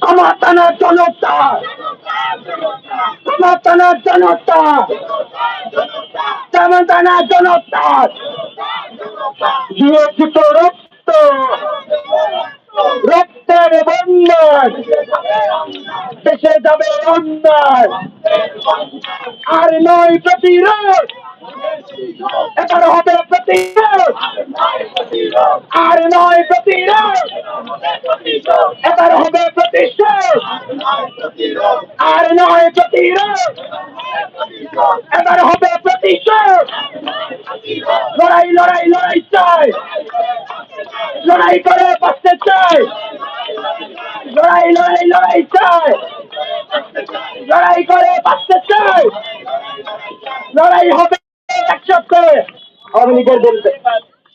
ক্ষমতানা জনতা। ক্ষমতানা জনতা। ক্ষমতানা জনতা। দিয়েছি রক্ত। রক্তের বন্যায় দেশে যাবে অন্যায়। আর নয় প্রতিরোধ। এবার হবে প্রতিরোধ। আর নয় প্রতিরোধ এবার হবে প্রতিশোধ আর নয় প্রতিরোধ। এবার হবে প্রতিশোধ লড়াই লড়াই লড়াই চাই। লড়াই করে বাঁচতে চাই। লড়াই লড়াই লড়াই চাই। লড়াই করে বাঁচতে চাই। লড়াই হবে একসাথে আওয়ামী লীগের বিরুদ্ধে।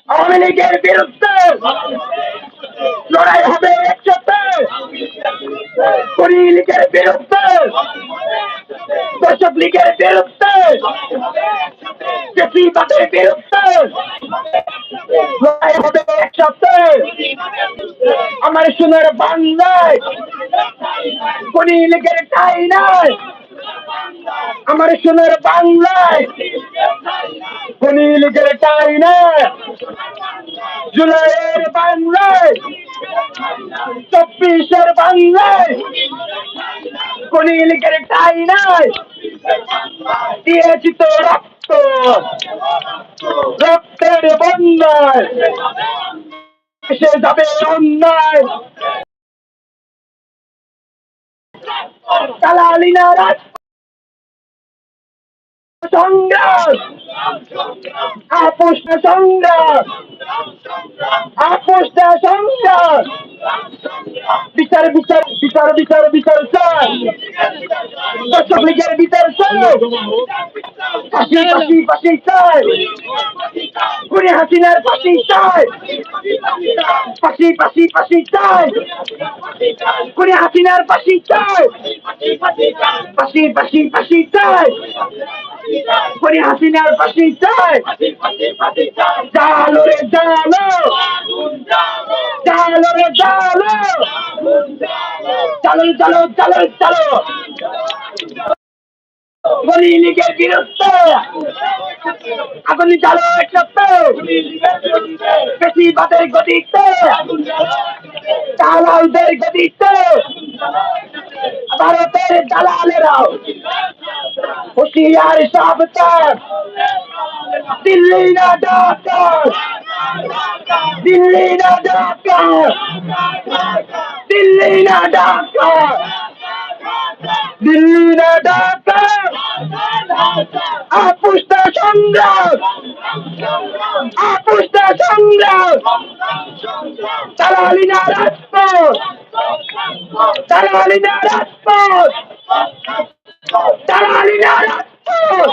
আওয়ামী লীগের বিরুদ্ধে লড়াই হবে একসাথে। করি লীগের বিরুদ্ধে, দর্শক লীগের বিরুদ্ধে জাতিবাদের বিরুদ্ধে লড়াই হবে একসাথে। আমার সোনার বাংলায় কোন লীগের ঠাই নাই। আমার সোনার বাংলায় কোন লীগের ঠাই নাই। জুলাইয়ের বাংলায়, চব্বিশের বাংলায় কোন লীগের ঠাই নাই দিয়েছি তো রক্ত। রক্তের বন্যায় এসে যাবে অন্যায়। কালালিনা রাজ সংগ্রাম। আপোষ না সংগ্রাম। আপোষ না সংগ্রাম। বিচার বিচার বিচার বিচার বিচার চাই দর্শক লীগের বিচার চাই ফাঁসি ফাঁসি ফাঁসি চাই কুড়ি হাসিনার ফাঁসি চাই ফাঁসি ফাঁসি ফাঁসি চাই কুড়ি হাসিনার ফাঁসি চাই ফাঁসি ফাঁসি ফাঁসি চাই কুড়ি হাসিনার ফাঁসি চাই। জালো রে জালো। জালো রে জালো। চালো চালো চালো চালো গলি লীগের বিরুদ্ধে। আগুনি চালো একসাথে বেশিবাদের গতিতে। দালালদের গতিতে। ভারতের দালালেরাও হুশিয়ার সাবধান দিল্লি না ঢাকা দিল্লি না ঢাকা দিল্লি না ঢাকা দিল্লি না ঢাকা আপুষ্টা সংগ্রাম। আপুষ্টা সংগ্রাম। দালালি না রাজপথ। দালালি না রাজপথ। দালালি না রাজপথ।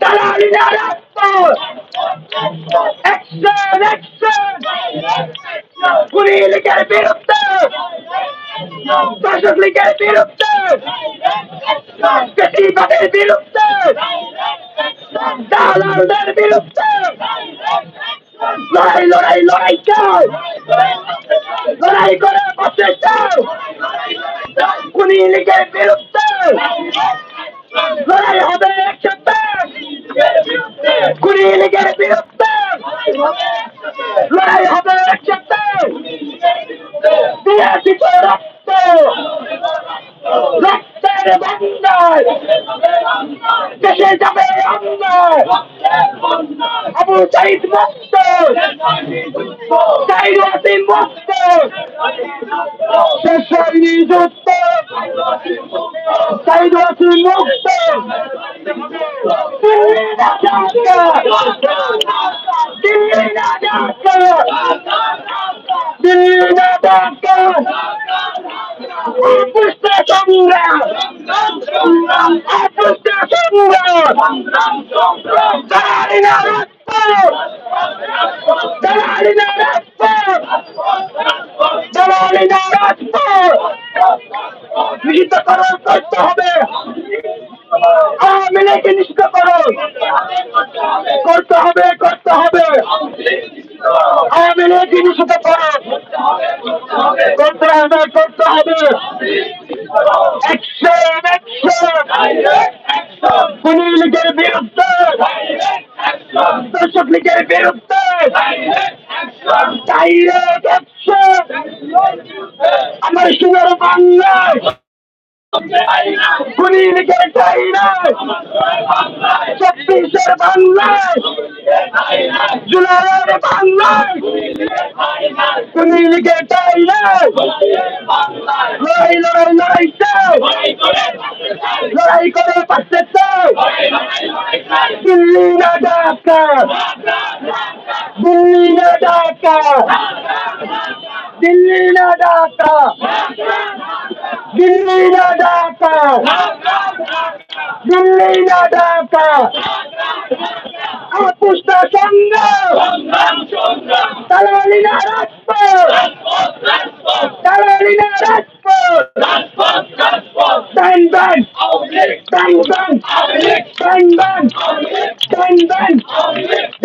দালালি না রাজপথ। অ্যাকশন অ্যাকশন কুড়ি লীগের বিরুদ্ধে। শাসক লীগের বিরুদ্ধে। বেশিরভাগের বিরুদ্ধে। দালালদের বিরুদ্ধে। লড়াই লড়াই লড়াই চাই লড়াই করে বসে চাও কুড়ি লীগের বিরুদ্ধে। লড়াই হবে একসাথে। কুড়ি লীগের বিরুদ্ধে। লড়াই হবে একসাথে। দিয়েছি তো রক্ত? রক্তের বন্যায় দেশে যাবে অন্যায় আবু সাইদ মুক্ত ওয়াসিম মুক্ত শেষ হয়নি যুদ্ধ সাইদ ওয়াসিম মুক্ত দিল্লি না ঢাকা। দিল্লি না ঢাকা। দিল্লি না ঢাকা। আপুষ্টা সংগ্রাম। আপুষ্টা সংগ্রাম। দাঁড়ি না নিষিদ্ধকরণ করতে হবে আওয়ামী লীগকে নিষিদ্ধকরণ করতে হবে করতে হবে আওয়ামী লীগকে নিষিদ্ধকরণ করতে হবে করতে হবে অ্যাকশন অ্যাকশন পুলিশ লীগের বিরুদ্ধে একশো চল্লিশের বিরুদ্ধে। আমার সোনার বাংলায়। পুলিশের চাইনায়। চব্বিশের বাংলায়। জুলাইয়ের বাংলায়। পুলিশের চাইনায়। লড়াই লড়াই লড়াই লড়াই করে পাচ্ছে দিল্লি না ডাক দিল্লি না ঢাকা দিল্লি না ঢাকা আপুষ্টা সংগ্রাম তালালি না রাজপথ তালালি না রাজপথ time ban time ban time ban time ban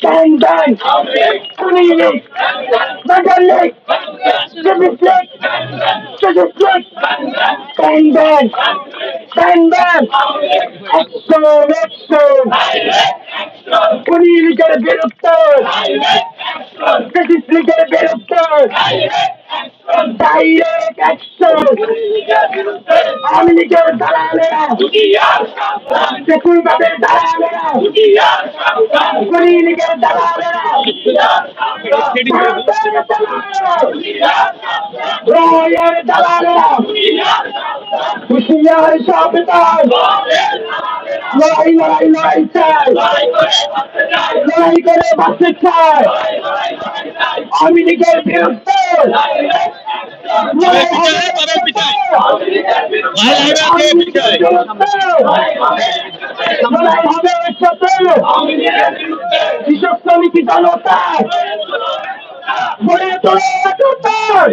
Tangan! Kumilig! Magalig! Sumiplik! Sumiplik! Tangan! Tangan! Ekso! Ekso! Kumilig ka na binuktor! Sumiplik ka na binuktor! Kumilig ka na binuktor! Direct action Awami লীগের দালালেরা সেকুল বাদের দালালেরা খুনি লীগের রয়ের দালালেরা হুশিয়ার সাবধান লড়াই লড়াই লড়াই চাই লড়াই করে বাঁচতে চাই আওয়ামী লীগের বিরুদ্ধে। লড়াই হবে লড়াই হবে ওর সাথে কৃষক সমিতি জনতা গড়ে তোলে একতার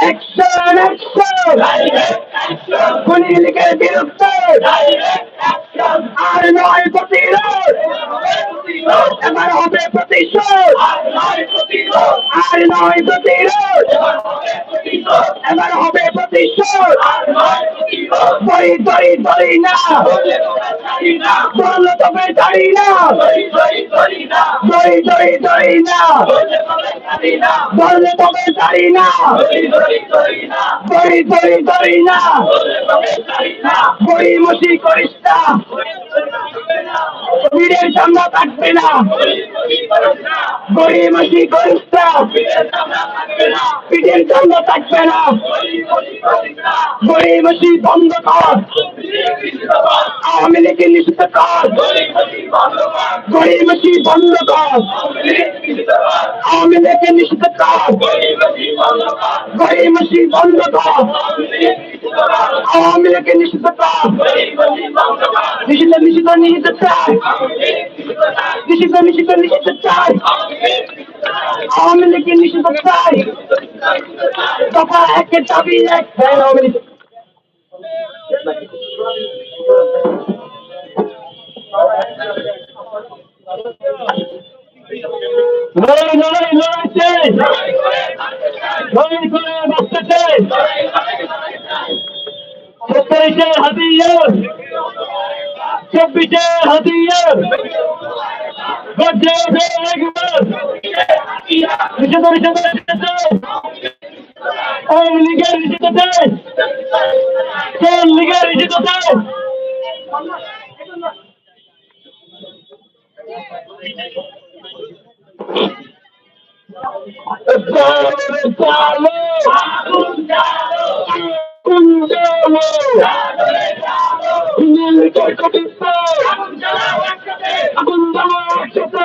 অ্যাকশন অ্যাকশন খুনি লীগের বিরুদ্ধে আর নয় প্রতিরোধ এবার হবে প্রতিশোধ। আর নয় প্রতিরোধ। এবার হবে প্রতিশোধ। না। তবে দাঁড়ি না। দড়ি দড়ি দড়ি না। বললে তবে দাঁড়ি না। দড়ি দড়ি দড়ি না। বড়ি মসি করিস না। সামনে থাকবে না। মসি না পিঠের সামনে থাকবে না। মসি বন্ধ কর। আওয়ামী লীগের নিষিদ্ধ কর। গরিব মসি বন্ধ কর। আওয়ামী লীগের নিষিদ্ধ কর। গরিব মসি বন্ধ কর। আওয়ামী লীগের নিষিদ্ধ কর। নিষিদ্ধ নিষিদ্ধ নিষিদ্ধ চাই। নিষিদ্ধ নিষিদ্ধ নিষিদ্ধ চাই। আওয়ামী লীগের নিষিদ্ধ চাই দফা একের দাবি এক আওয়ামী লীগ। লড়াই লড়াই লড়াই চাই লড়াই করে বাঁচতে চাই চব্বিশে হাতিয়ার চব্বিশে হাতিয়ার আওয়ামী লীগের নীতিতে লীগের নীতিতে চালো চালো চালো আগুন জ্বালাও একসাথে